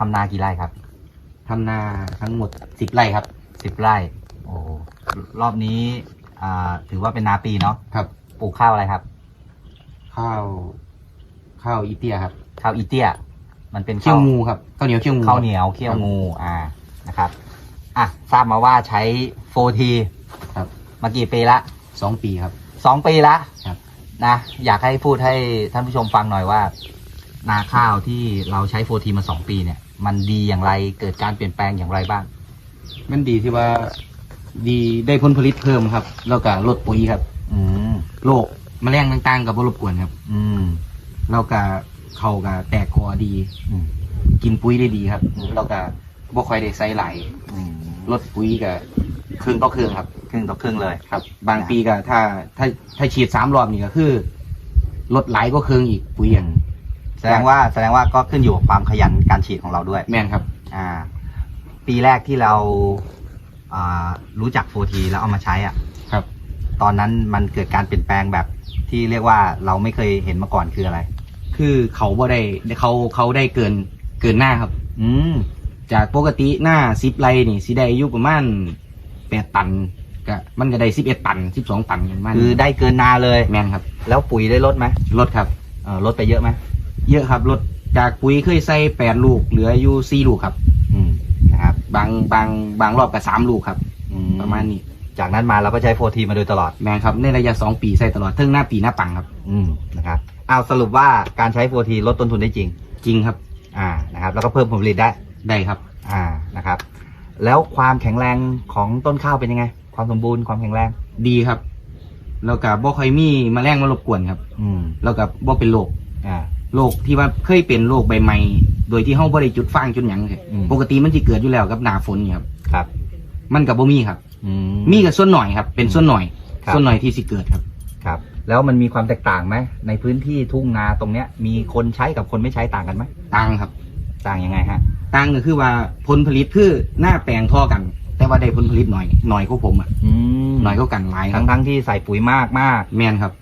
ทำนากี่ไร่ครับทำนาทั้งหมดสิบไร่ครับ สิบไร่ โอ้รอบนี้อ่าถือว่าเป็นนาปีเนาะครับ ปลูกข้าวอะไรครับ ข้าว ข้าวอีเตียครับข้าวอีเตี้ย มันเป็นเขี้ยข้าววงูครับข้าวเหนียวเขี้ยวงูข้าวเหนียวเคี่ยวงูอ่านะครับอะทราบมาว่าใช้โฟทีครับมากี่ปีละสองปีครับ สองปีละครับ นะอยากให้พูดให้ท่านผู้ชมฟังหน่อยว่า นาข้าวที่เราใช้โฟทีมาสองปีเนี่ย มันดีอย่างไรเกิดการเปลี่ยนแปลงอย่างไรบ้าง มันดีที่ว่าดีได้ผลผลิตเพิ่มครับ แล้วก็ลดปุ๋ยครับ อืมโรคแมลงต่างๆกับบรบกวนครับ อืม แล้วก็เขาก็แตกกอดี อืม กินปุ๋ยได้ดีครับแล้วก็บ่ค่อยได้ใส่ไหลายอืมลดปุ๋ยก็ครึ่งต่อครึ่งครับ ครึ่งต่อครึ่งเลย ครับ บางปีก็ถ้าถ้าถ้าฉีดสามรอบนี่ก็คือลดไหลายก็ครึ่งอีกปุ๋ยอย่าง แสดงว่าแสดงว่าก็ขึ้นอยู่กับความขยันการฉีดของเราด้วย แม่นครับ อ่า ปีแรกที่เราอ่ารู้จักโฟทีแล้วเอามาใช้อะ ครับ ตอนนั้นมันเกิดการเปลี่ยนแปลงแบบที่เรียกว่าเราไม่เคยเห็นมาก่อนคืออะไร คือเขาบ่ได้เขาเขาได้เกินเกินหน้าครับ อืม จากปกติหน้าสิบไรนี่สิได้อยู่ประมาณแปดตันก็มันก็ได้สิบเอ็ดตันสิบสองตันประมันคือได้เกินนาเลย แม่นครับ แล้วปุ๋ยได้ลดไหมลดครับ เออลดไปเยอะไหม เยอะครับลดจากปุ๋ยเคยใส่แปดลูกเหลืออยู่สี่ลูกครับ อืมนะครับ บางบางบางรอบก็สามลูกครับ อืประมาณนี้ จากนั้นมาเราก็ใช้โฟทีมาโดยตลอด แม่นครับในระยะสองปีใส่ตลอดเทิงหน้าปีหน้าปังครับ อืมนะครับเอาสรุปว่าการใช้โฟทีลดต้นทุนได้จริง จริงครับ อ่านะครับ แล้วก็เพิ่มผลผลิตได้ ได้ครับ อ่านะครับ แล้วความแข็งแรงของต้นข้าวเป็นยังไง ความสมบูรณ์ความแข็งแรง ดีครับ แล้วก็บ่ค่อยมีแมลงมารบกวนครับ อืมแล้วก็บ่เป็นโรคอ่า โรคที่ว่าเคยเป็นโรคใบไม้โดยที่เฮาบ่ได้จุดฟางจุดหยังเลยอืม ปกติมันสิเกิดอยู่แล้วกับหน้าฝนนี่ครับ ครับ มันก็บ่มีครับ อืมีก็ส่วนหน่อยครับ เป็นส่วนหน่อย ครับส่วนหน่อยที่สิเกิดครับ ครับ แล้วมันมีความแตกต่างไหมในพื้นที่ทุ่งนาตรงเนี้ย มีคนใช้กับคนไม่ใช้ต่างกันไหมต่างครับ ต่างยังไงฮะ ต่างก็คือว่าผลผลิตคือหน้าแปลงเท่อกัน แต่ว่าได้ผลผลิตหน่อยหน่อยกว่าผมอะอืมหน่อยก็กันหลายครัทั้บงทั้งที่ใส่ปุ๋ยมากมากแม่นครับ